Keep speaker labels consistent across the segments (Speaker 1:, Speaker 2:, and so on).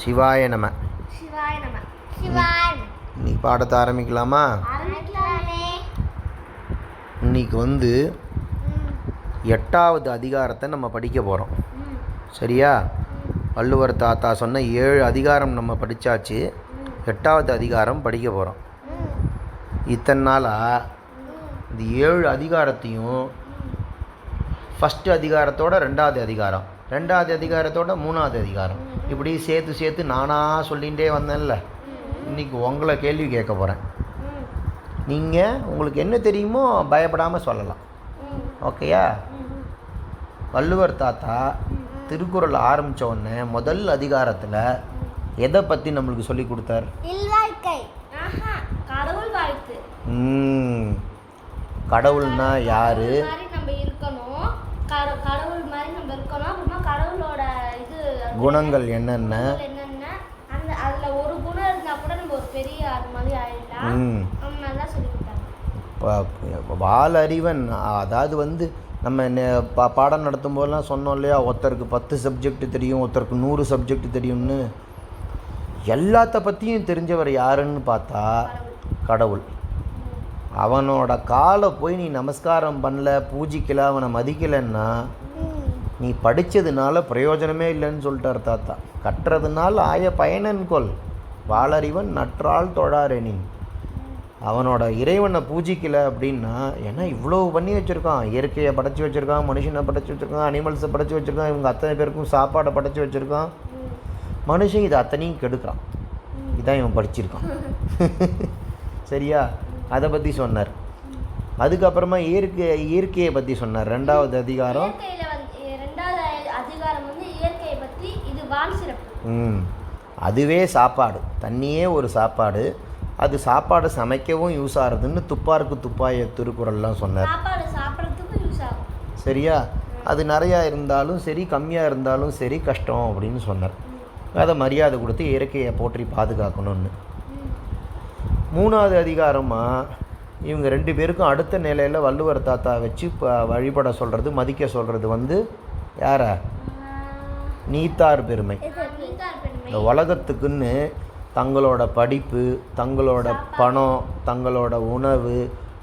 Speaker 1: சிவாய நம. இன்னைக்கு பாடத்தை ஆரம்பிக்கலாமா?
Speaker 2: ஆரம்பிக்கலாமே.
Speaker 1: இன்னைக்கு வந்து எட்டாவது அதிகாரத்தை நம்ம படிக்க போகிறோம் சரியா? வள்ளுவர் தாத்தா சொன்ன ஏழு அதிகாரம் நம்ம படித்தாச்சு எட்டாவது அதிகாரம் படிக்க போகிறோம் இத்தனை நாளாக இந்த ஏழு அதிகாரத்தையும் ஃபஸ்ட்டு அதிகாரத்தோட ரெண்டாவது அதிகாரம். ரெண்டாவது அதிகாரத்தோட மூணாவது அதிகாரம். இப்படி சேர்த்து சேர்த்து நானாக சொல்லிகிட்டே வந்தேன்ல. இன்னைக்கு உங்களை கேள்வி கேட்க போகிறேன் நீங்கள் உங்களுக்கு என்ன தெரியுமோ பயப்படாமல் சொல்லலாம். ஓகேயா? வள்ளுவர் தாத்தா திருக்குறள் ஆரம்பித்த உடனே முதல் அதிகாரத்தில் எதை பற்றி நம்மளுக்கு சொல்லி கொடுத்தார்? கடவுள்னா யார்?
Speaker 2: கடவுள் மாதிரி நம்ம இருக்கணும். கடவுளோட இது
Speaker 1: குணங்கள் என்னென்ன
Speaker 2: குணங்கள் என்னென்ன? அந்த அதுல ஒரு குணம் இருந்தா கூட நம்ம ஒரு பெரிய அது மாதிரி ஆயிடலாம்.
Speaker 1: ம்.
Speaker 2: நல்லா சொல்லி கொடுத்தாங்க
Speaker 1: வாலறிவன் அதாவது வந்து நம்ம பா பாடம் நடத்தும் போதெல்லாம் சொன்னோம் இல்லையா? ஒருத்தருக்கு பத்து சப்ஜெக்ட் தெரியும் ஒருத்தருக்கு நூறு சப்ஜெக்ட் தெரியும்னு. எல்லாத்த பற்றியும் தெரிஞ்சவர் யாருன்னு பார்த்தா கடவுள். அவனோட காலை போய் நீ நமஸ்காரம் பண்ணல பூஜிக்கல அவனை மதிக்கலைன்னா நீ படித்ததுனால பிரயோஜனமே இல்லைன்னு சொல்லிட்டார் தாத்தா. கற்றதுனால் ஆய பயனன் கொள். வாளறிவன் நற்றால் தொழாரெனின் அவனோட இறைவனை பூஜிக்கலை அப்படின்னா ஏன்னா இவ்வளோ பண்ணி வச்சுருக்கான். இயற்கையை படைச்சி வச்சுருக்கான் மனுஷனை படைச்சி வச்சுருக்கான் அனிமல்ஸை படைச்சி வச்சுருக்கான் இவங்க அத்தனை பேருக்கும் சாப்பாடை படைச்சி வச்சுருக்கான். மனுஷன் இதை அத்தனையும் கெடுக்கிறான். இதான் இவன் படிச்சிருக்கான். சரியா? அதை பற்றி சொன்னார். அதுக்கப்புறமா இயற்கை இயற்கையை பற்றி சொன்னார். ரெண்டாவது அதிகாரம்
Speaker 2: இயற்கையில வந்து ரெண்டாவது அதிகாரம் வந்து இயற்கையை பத்தி இது வான் சிறப்பு
Speaker 1: ம் அதுவே சாப்பாடு. தண்ணியே ஒரு சாப்பாடு. அது சாப்பாடு சமைக்கவும் யூஸ் ஆகுதுன்னு துப்பாருக்கு துப்பாய திருக்குறள்லாம் சொன்னார். சரியா? அது நிறையா இருந்தாலும் சரி கம்மியாக இருந்தாலும் சரி கஷ்டம் அப்படின்னு சொன்னார். அதை மரியாதை கொடுத்து இயற்கையை போற்றி பாதுகாக்கணும்னு. மூணாவது அதிகாரமாக இவங்க ரெண்டு பேருக்கும் அடுத்த நிலையில் வள்ளுவர் தாத்தா வச்சு வழிபட சொல்கிறது மதிக்க சொல்கிறது வந்து யாரா? நீத்தார் பெருமை. இந்த உலகத்துக்குன்னு தங்களோட படிப்பு தங்களோட பணம் தங்களோட உணவு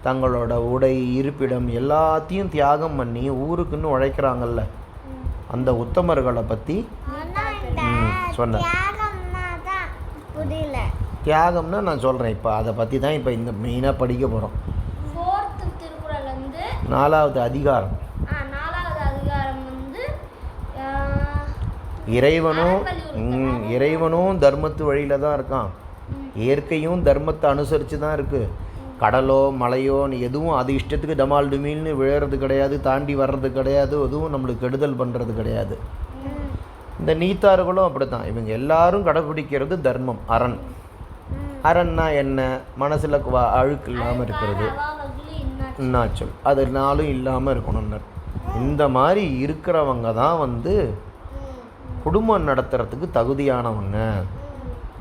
Speaker 1: தங்களோட உடை இருப்பிடம் எல்லாத்தையும் தியாகம் பண்ணி ஊருக்குன்னு உழைக்கிறாங்கல்ல. அந்த உத்தமர்களை பற்றி
Speaker 2: புரியல.
Speaker 1: தியாகம்னா நான் சொல்கிறேன் இப்போ அதை பற்றி தான் இப்போ இந்த மெயினாக படிக்க போகிறோம் நாலாவது அதிகாரம். இறைவனும் இறைவனும் தர்மத்து வழியில் தான் இருக்கான். இயற்கையும் தர்மத்தை அனுசரித்து தான் இருக்குது கடலோ மலையோ எதுவும் அது இஷ்டத்துக்கு டமால் டுமீல்னு விழுறது கிடையாது தாண்டி வர்றது கிடையாது எதுவும் நம்மளுக்கு கெடுதல் பண்ணுறது கிடையாது. இந்த நீத்தார்களும் அப்படி தான் இவங்க எல்லாரும் கடைபிடிக்கிறது தர்மம் அரண். அரண்னா என்ன? மனசில் அழுக்கு இல்லாமல் இருக்கிறது. இன்னாச்சொல் அது நாளும் இல்லாமல் இருக்கணும்னு இந்த மாதிரி இருக்கிறவங்க தான் வந்து குடும்பம் நடத்துகிறதுக்கு தகுதியானவங்க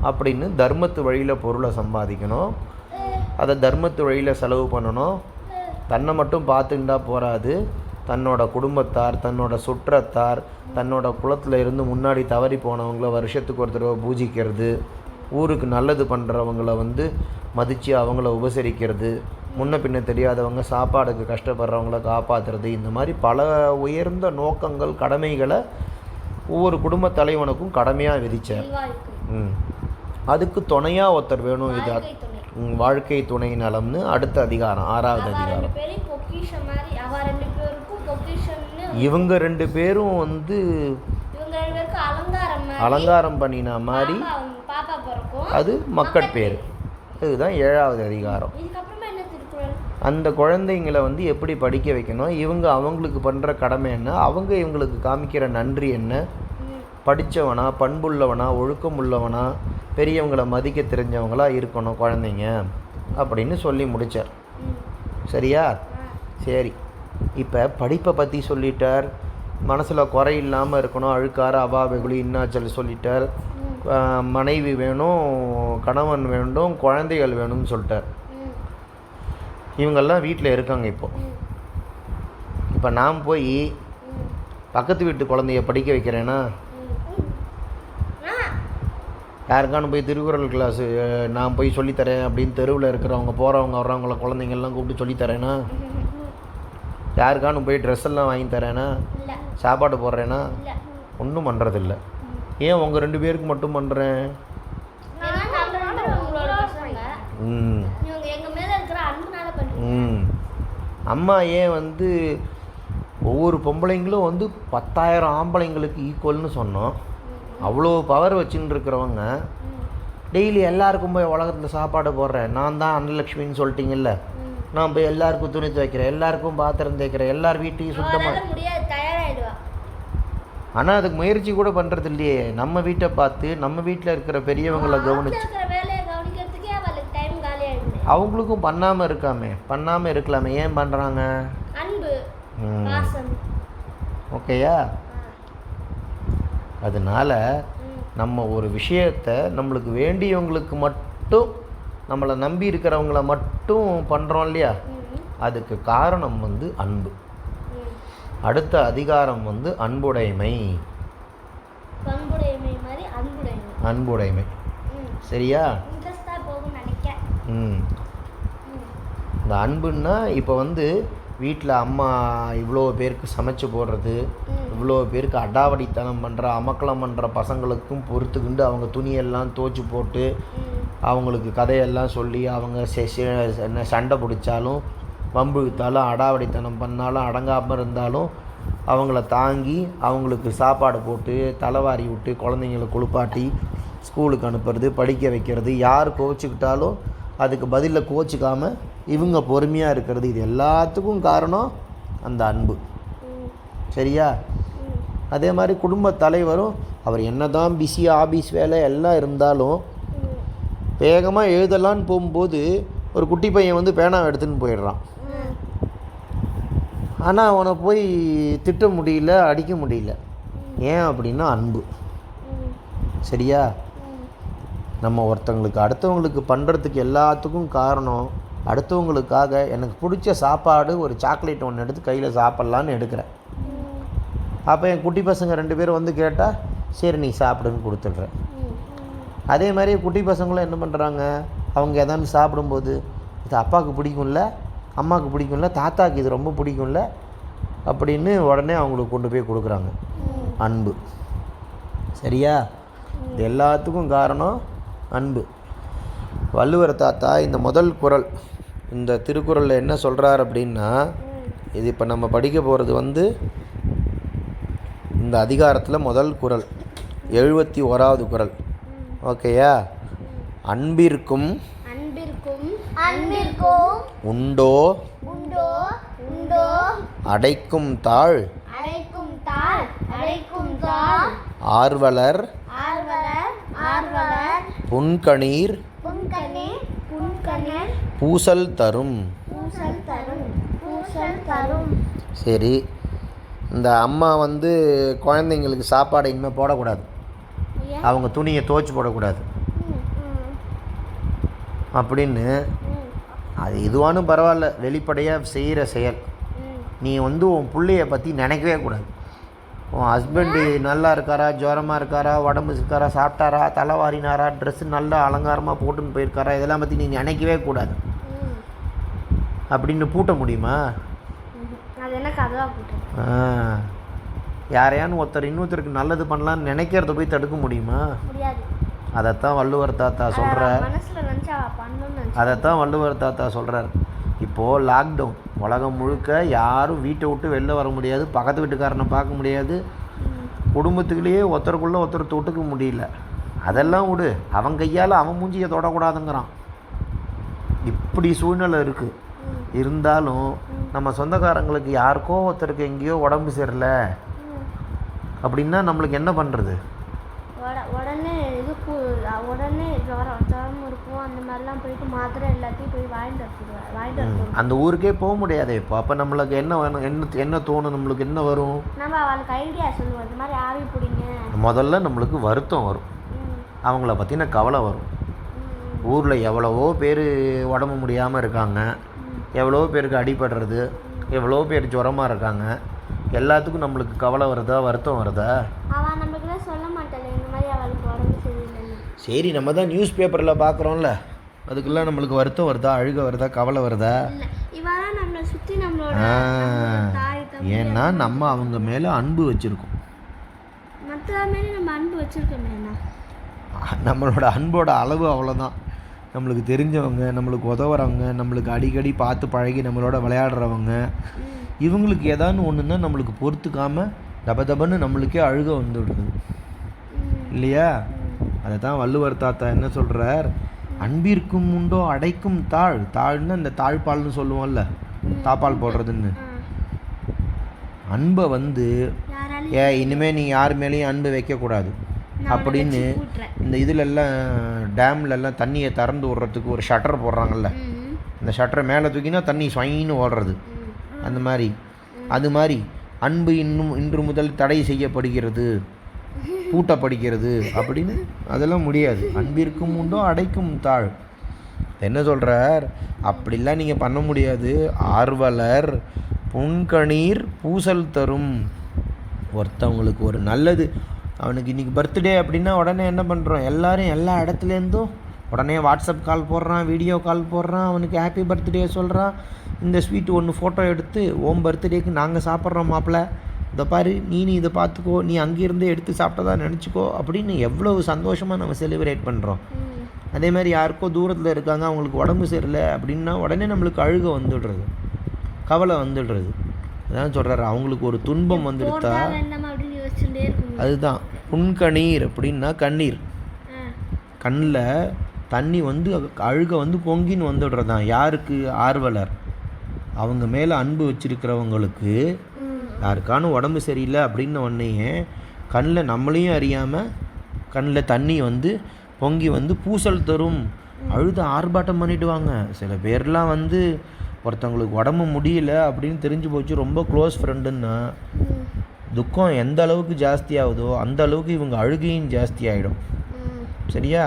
Speaker 1: அப்படின்னு தர்மத்து வழியில் பொருளை சம்பாதிக்கணும். அதை தர்மத்து வழியில் செலவு பண்ணணும். தன்னை மட்டும் பார்த்துக்கிட்டா போகாது தன்னோட குடும்பத்தார் தன்னோட சுற்றத்தார் தன்னோட குளத்தில் இருந்து முன்னாடி தவறி போனவங்கள வருஷத்துக்கு ஒரு தடவை பூஜிக்கிறது. ஊருக்கு நல்லது பண்ணுறவங்கள வந்து மதித்து அவங்கள உபசரிக்கிறது. முன்ன பின்ன தெரியாதவங்க சாப்பாடுக்கு கஷ்டப்படுறவங்கள காப்பாற்றுறது இந்த மாதிரி பல உயர்ந்த நோக்கங்கள் கடமைகளை ஒவ்வொரு குடும்ப தலைவனுக்கும் கடமையாக விதித்தார் ம். அதுக்கு துணையாக ஒருத்தர் வேணும் இது.
Speaker 2: வாழ்க்கை துணை.
Speaker 1: நலம்னு அடுத்த அதிகாரம் ஆறாவது அதிகாரம். இவங்க ரெண்டு பேரும் வந்து
Speaker 2: அலங்காரம்
Speaker 1: பண்ணின மாதிரி அது மக்கட்பேர் இதுதான் ஏழாவது அதிகாரம். அந்த குழந்தைங்களை வந்து எப்படி படிக்க வைக்கணும்? இவங்க அவங்களுக்கு பண்ணுற கடமை என்ன? அவங்க இவங்களுக்கு காமிக்கிற நன்றி என்ன? படித்தவனா பண்புள்ளவனா ஒழுக்கம் உள்ளவனா பெரியவங்களை மதிக்க தெரிஞ்சவங்களா இருக்கணும் குழந்தைங்க அப்படின்னு சொல்லி முடித்தார் சரியா? சரி. இப்போ படிப்பை பற்றி சொல்லிட்டார். மனசில் குறை இல்லாமல் இருக்கணும். அழுக்கார அவா வெகுளி இன்னாச்சல் சொல்லிட்டார். மனைவி வேணும் கணவன் வேண்டும் குழந்தைகள் வேணும்னு சொல்லிட்டார். இவங்கெல்லாம் வீட்டில் இருக்காங்க இப்போ.
Speaker 2: ம்,
Speaker 1: இப்போ நான் போய் பக்கத்து வீட்டு குழந்தைய படிக்க வைக்கிறேன்னா யாருக்கானு போய் திருக்குறள் கிளாஸு நான் போய் சொல்லித்தரேன் அப்படின்னு தெருவில் இருக்கிறவங்க போகிறவங்க வர்றவங்கள குழந்தைங்கள்லாம் கூப்பிட்டு சொல்லித்தரேனா? யாருக்கானு போய் ட்ரெஸ் எல்லாம் வாங்கி தரேனா?
Speaker 2: இல்ல.
Speaker 1: சாப்பாடு போடுறேனா?
Speaker 2: இல்ல.
Speaker 1: ஒன்றும் பண்ணுறதில்ல ஏன் உங்கள் ரெண்டு பேருக்கு மட்டும் பண்ணுறேன் ம்
Speaker 2: இவங்க எங்க மேல இருக்கிற அன்புனால பண்ணுறோம்
Speaker 1: ம் அம்மா ஏன் வந்து ஒவ்வொரு பொம்பளைங்களும் வந்து பத்தாயிரம் ஆம்பளைங்களுக்கு ஈக்குவல்னு சொன்னோம். அவ்வளோ பவர் வச்சுன்னு இருக்கிறவங்க. டெய்லி எல்லாருக்கும் போய் உலகத்தில் சாப்பாடு போடுறேன். நான் தான் அன்னலக்ஷ்மின்னு சொல்லிட்டீங்கல்ல? நான் போய் எல்லாருக்கும் துணி துவைக்கிறேன். எல்லாருக்கும் பாத்திரம் தேய்க்கிறேன். எல்லார் வீட்டையும் சுத்தமாக ஆனால் அதுக்கு முயற்சி கூட பண்ணுறது இல்லையே நம்ம வீட்டை பார்த்து நம்ம வீட்டில் இருக்கிற பெரியவங்களை கவனிச்சு. அவங்களுக்கும் பண்ணாமல் இருக்காமே. பண்ணாமல் இருக்கலாமே. ஏன் பண்ணுறாங்க
Speaker 2: அன்பு பாசம்.
Speaker 1: ஓகேயா. அதனால. நம்ம ஒரு விஷயத்தை நம்மளுக்கு வேண்டியவங்களுக்கு மட்டும் நம்மளை நம்பி இருக்கிறவங்கள மட்டும் பண்ணுறோம் இல்லையா. அதுக்கு காரணம் வந்து அன்பு. அடுத்த அதிகாரம் வந்து அன்புடைமை.
Speaker 2: அன்புடைமை.
Speaker 1: சரியா? ம். இந்த அன்புன்னா இப்போ வந்து வீட்டில் அம்மா இவ்வளோ பேருக்கு சமைச்சு போடுறது. இவ்வளோ பேருக்கு அடாவடித்தனம் பண்ணுற அமக்கலம் பண்ணுற பசங்களுக்கும் பொறுத்துக்கிண்டு அவங்க துணியெல்லாம் தோச்சு போட்டு. அவங்களுக்கு கதையெல்லாம் சொல்லி அவங்க என்ன சண்டை பிடிச்சாலும் வம்பு இழுத்தாலும் அடாவடித்தனம் பண்ணாலும் அடங்காமல் இருந்தாலும் அவங்கள தாங்கி அவங்களுக்கு சாப்பாடு போட்டு தலைவாரி விட்டு குழந்தைங்கள குளிப்பாட்டி ஸ்கூலுக்கு அனுப்புறது படிக்க வைக்கிறது யார் கோச்சிக்கிட்டாலும் அதுக்கு பதிலில் கோச்சிக்காமல் இவங்க பொறுமையாக இருக்கிறது. இது எல்லாத்துக்கும் காரணம் அந்த அன்பு. சரியா? அதே மாதிரி குடும்ப தலைவரும் அவர் என்ன தான் பிஸி ஆபீஸ் வேலை எல்லாம் இருந்தாலும் வேகமாக எழுதலான்னு போகும்போது ஒரு குட்டி பையன் வந்து பேனாவை எடுத்துன்னு போயிடுறான். ஆனால் அவனை போய் திட்ட முடியல அடிக்க முடியல. ஏன் அப்படின்னா அன்பு. சரியா? நம்ம ஒருத்தவங்களுக்கு அடுத்தவங்களுக்கு பண்ணுறதுக்கு எல்லாத்துக்கும் காரணம் அடுத்தவங்களுக்காக எனக்கு பிடிச்ச சாப்பாடு ஒரு சாக்லேட் ஒன்று எடுத்து கையில் சாப்பிட்லான்னு எடுக்கிறேன். அப்போ என் குட்டி பசங்க ரெண்டு பேரும் வந்து கேட்டால் சரி நீ சாப்பிடுன்னு கொடுத்துட்றேன். அதே மாதிரி குட்டி பசங்களும் என்ன பண்ணுறாங்க அவங்க எதாவது சாப்பிடும்போது இது அப்பாவுக்கு பிடிக்கும்ல? அம்மாவுக்கு பிடிக்கும்ல? தாத்தாக்கு இது ரொம்ப பிடிக்கும்ல? அப்படின்னு உடனே அவங்களுக்கு கொண்டு போய் கொடுக்குறாங்க. அன்பு. சரியா? இது எல்லாத்துக்கும் காரணம் அன்பு. வள்ளுவர் தாத்தா இந்த முதல் குறள் இந்த திருக்குறளில் என்ன சொல்கிறார் அப்படின்னா. இது இப்போ நம்ம படிக்க போகிறது வந்து இந்த அதிகாரத்தில் முதல் குறள் எழுபத்தி ஓராவது குறள் ஓகேயா? அன்பிற்கும் உண்டோ? அடைக்கும் தாழ் ஆர்வலர்? புன்கணீர் பூசல் தரும். சரி இந்த அம்மா வந்து குழந்தைங்களுக்கு சாப்பாடு இனிமேல் போடக்கூடாது? அவங்க துணியை துவைச்சி போடக்கூடாது. அப்படின்னு அது இதுவானும் பரவாயில்ல வெளிப்படையாக செய்கிற செயல். நீ வந்து உன் பிள்ளைய பற்றி நினைக்கவே கூடாது. உன் ஹஸ்பண்டு நல்லா இருக்காரா ஜுரமாக இருக்காரா உடம்பு இருக்காரா சாப்பிட்டாரா தலை வாரினாரா ட்ரெஸ்ஸு நல்லா அலங்காரமாக போட்டுன்னு போயிருக்காரா இதெல்லாம் பற்றி நீ நினைக்கவே கூடாது. அப்படின்னு பூட்ட முடியுமா? ஆ. யாரையான்னு ஒருத்தர் இன்னொருத்தருக்கு நல்லது பண்ணலான்னு நினைக்கிறத போய் தடுக்க முடியுமா? அதைத்தான் வள்ளுவர் தாத்தா சொல்கிறார் அதைத்தான் வள்ளுவர் தாத்தா சொல்கிறார் இப்போது லாக்டவுன் உலகம் முழுக்க யாரும் வீட்டை விட்டு வெளில வர முடியாது பக்கத்து வீட்டுக்காரனை பார்க்க முடியாது. குடும்பத்துக்குள்ளேயே ஒருத்தருக்குள்ளே ஒருத்தர் தொட்டுக்க முடியல. அதெல்லாம் விடு. அவன் கையால் அவன் மூஞ்சியை தொடக்கூடாதுங்கிறான். இப்படி சூழ்நிலை இருக்குது இருந்தாலும் நம்ம சொந்தக்காரங்களுக்கு யாருக்கோ ஒருத்தருக்கு எங்கேயோ உடம்பு சரியில்லை அப்படின்னா நம்மளுக்கு என்ன பண்ணுறது
Speaker 2: உட- உடனே இது கு- உடனே ஜுரம் ஜுரம் இருக்கும் அந்த மாதிரிலாம் போயிட்டு மாத்திரை எல்லாத்தையும் போய் வாங்கிட்டு வந்துடுவேன் வாங்கிட்டு வந்துடுவோம்
Speaker 1: அந்த ஊருக்கே போக முடியாதே இப்போ. அப்போ நம்மளுக்கு என்ன வேணும் என்ன என்ன தோணும் நம்மளுக்கு என்ன வரும்?
Speaker 2: நம்ம அவளுக்கு ஐடியா சொல்லுவோம் இந்த மாதிரி ஆவி பிடிங்க.
Speaker 1: முதல்ல நம்மளுக்கு வருத்தம் வரும். அவங்கள பற்றின கவலை வரும். ஊரில் எவ்வளவோ பேர் உடம்பு முடியாமல் இருக்காங்க. எவ்வளோ பேருக்கு அடிபடுறது. எவ்வளோ பேர் ஜுரமாக இருக்காங்க. எல்லாத்துக்கும் நம்மளுக்கு கவலை வருதா வருத்தம் வருதா?
Speaker 2: அவன் சொல்ல மாட்டாளே இந்த மாதிரி அவளுக்கு உடம்பு சரியில்லைன்னு
Speaker 1: சரி நம்ம தான் நியூஸ் பேப்பரில் பார்க்குறோம்ல அதுக்கெல்லாம் நம்மளுக்கு வருத்தம் வருதா அழுக வருதா கவலை வருதா? ஏன்னா நம்ம அவங்க மேலே அன்பு வச்சுருக்கோம். நம்மளோட அன்போட அளவு அவ்வளோதான் நம்மளுக்கு தெரிஞ்சவங்க நம்மளுக்கு உதவுறவங்க நம்மளுக்கு அடிக்கடி பார்த்து பழகி நம்மளோட விளையாடுறவங்க இவங்களுக்கு ஏதான்னு ஒன்றுன்னா நம்மளுக்கு பொறுத்துக்காம தப தபன்னு நம்மளுக்கே அழுக வந்துடுது.
Speaker 2: ம்.
Speaker 1: இல்லையா? அதை தான் வள்ளுவர் தாத்தா என்ன சொல்கிறார் அன்பிற்கும் உண்டோ அடைக்கும் தாழ். தாழ்னா இந்த தாழ்பால்னு சொல்லுவோம்ல தாப்பால் போடுறதுன்னு. அன்பை வந்து ஏ இனிமேல் நீ யார் மேலேயும் அன்பு வைக்கக்கூடாது. அப்படின்னு. இந்த இதுலெல்லாம் டேம்லெல்லாம் தண்ணியை திறந்து விடுறதுக்கு ஒரு ஷட்டர் போடுறாங்கல்ல.
Speaker 2: ம்
Speaker 1: இந்த ஷட்டரை மேலே தூக்கினா தண்ணி ஸ்வைன்னு ஓடுறது. அந்த மாதிரி. அது மாதிரி அன்பு இன்னும் இன்று முதல் தடை செய்யப்படுகிறது. பூட்டப்படுகிறது அப்படின்னு அதெல்லாம் முடியாது. அன்பிற்கும் உண்டோ அடைக்கும் தாழ். என்ன சொல்கிறார் அப்படிலாம் நீங்கள் பண்ண முடியாது. ஆர்வலர் புன்கணீர் பூசல் தரும். ஒருத்தவங்களுக்கு ஒரு நல்லது. அவனுக்கு இன்றைக்கி பர்த்டே அப்படின்னா உடனே என்ன பண்ணுறோம் எல்லாரும் எல்லா இடத்துலேருந்தும் உடனே வாட்ஸ்அப் கால் போடுறான் வீடியோ கால் போடுறான் அவனுக்கு ஹாப்பி பர்த்டே சொல்கிறான் இந்த ஸ்வீட் ஒன்று ஃபோட்டோ எடுத்து ஓம் பர்த்டேக்கு நாங்கள் சாப்பிட்றோம் மாப்பிள்ள. இதை பாரு நீ நீ இதை பார்த்துக்கோ நீ அங்கேருந்து எடுத்து சாப்பிட்டதா நினச்சிக்கோ அப்படின்னு எவ்வளவு சந்தோஷமாக நம்ம செலிப்ரேட் பண்ணுறோம் அதே மாதிரி யாருக்கோ தூரத்தில் இருக்காங்க அவங்களுக்கு உடம்பு சரியில்லை அப்படின்னா உடனே நம்மளுக்கு அழுக வந்துடுறது கவலை வந்துடுறது. அதான் சொல்கிறாரு அவங்களுக்கு ஒரு துன்பம் வந்துடுத்தா அதுதான் புன்கணீர் அப்படின்னா கண்ணீர். கண்ணில் தண்ணி வந்து அழுக வந்து பொங்கின்னு வந்துடுறது தான் யாருக்கு? ஆர்வலர். அவங்க மேலே அன்பு வச்சிருக்கிறவங்களுக்கு யாருக்கான உடம்பு சரியில்லை அப்படின்ன உடனே கண்ணில் நம்மளையும் அறியாமல் கண்ணில் தண்ணி வந்து பொங்கி வந்து பூசல் தரும். அழுது ஆர்ப்பாட்டம் பண்ணிவிடுவாங்க சில பேர்லாம் வந்து ஒருத்தவங்களுக்கு உடம்பு முடியல அப்படின்னு தெரிஞ்சு போச்சு. ரொம்ப க்ளோஸ் ஃப்ரெண்டுன்னா துக்கம் எந்த அளவுக்கு ஜாஸ்தி ஆகுதோ அந்த அளவுக்கு இவங்க அழுகையும் ஜாஸ்தி ஆகிடும் சரியா?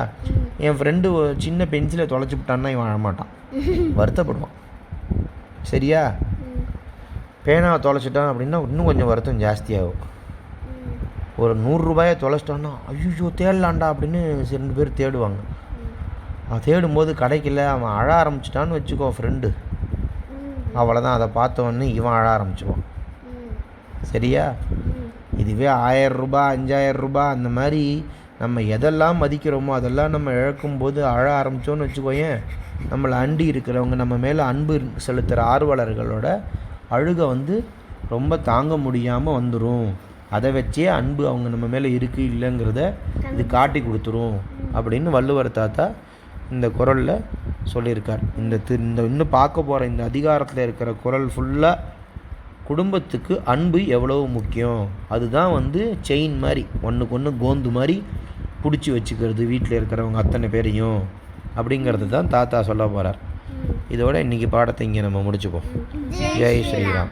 Speaker 1: என் ஃப்ரெண்டு சின்ன பென்சிலை தொலைச்சி விட்டான்னா இவன் அழமாட்டான் வருத்தப்படுவான். சரியா? பேனாவை தொலைச்சிட்டான் அப்படின்னா இன்னும் கொஞ்சம் வருத்தம் ஜாஸ்தியாகும். ஒரு நூறுரூபாயை தொலைச்சிட்டோன்னா ஐயோ தேடலாண்டா அப்படின்னு ரெண்டு பேர் தேடுவாங்க. அவன் தேடும்போது கிடைக்கல அவன் அழ ஆரம்பிச்சிட்டான்னு வச்சுக்கோ ஃப்ரெண்டு அவ்வளோதான் அதை பார்த்தவொடனே இவன் அழ ஆரம்பிச்சுவான் சரியா? இதுவே ஆயரூபா அஞ்சாயிரரூபா அஞ்சாயிரம் ரூபாய் அந்த மாதிரி நம்ம எதெல்லாம் மதிக்கிறோமோ அதெல்லாம் நம்ம இழக்கும்போது அழ ஆரம்பித்தோன்னு வச்சுக்கோயேன் நம்மளை அண்டி இருக்கிறவங்க நம்ம மேலே அன்பு செலுத்துகிற ஆர்வலர்களோட அழுக வந்து ரொம்ப தாங்க முடியாமல் வந்துடும் அதை வச்சே அன்பு அவங்க நம்ம மேலே இருக்குது இல்லைங்கிறத இது காட்டி கொடுத்துரும் அப்படின்னு வள்ளுவர் தாத்தா இந்த குரலில் சொல்லியிருக்கார். இந்த தி- இந்த இன்னும் பார்க்க போகிற இந்த அதிகாரத்தில் இருக்கிற குரல் ஃபுல்லாக குடும்பத்துக்கு அன்பு எவ்வளவு முக்கியம்? அதுதான் வந்து செயின் மாதிரி ஒன்றுக்கு ஒன்று கோந்து மாதிரி பிடிச்சி வச்சுக்கிறது வீட்டில் இருக்கிறவங்க அத்தனை பேரையும் அப்படிங்கிறது தான் தாத்தா சொல்ல போகிறார் இதோட இன்றைக்கி பாடத்தை இங்கே நம்ம முடிச்சுப்போம். ஜெய் ஸ்ரீராம்.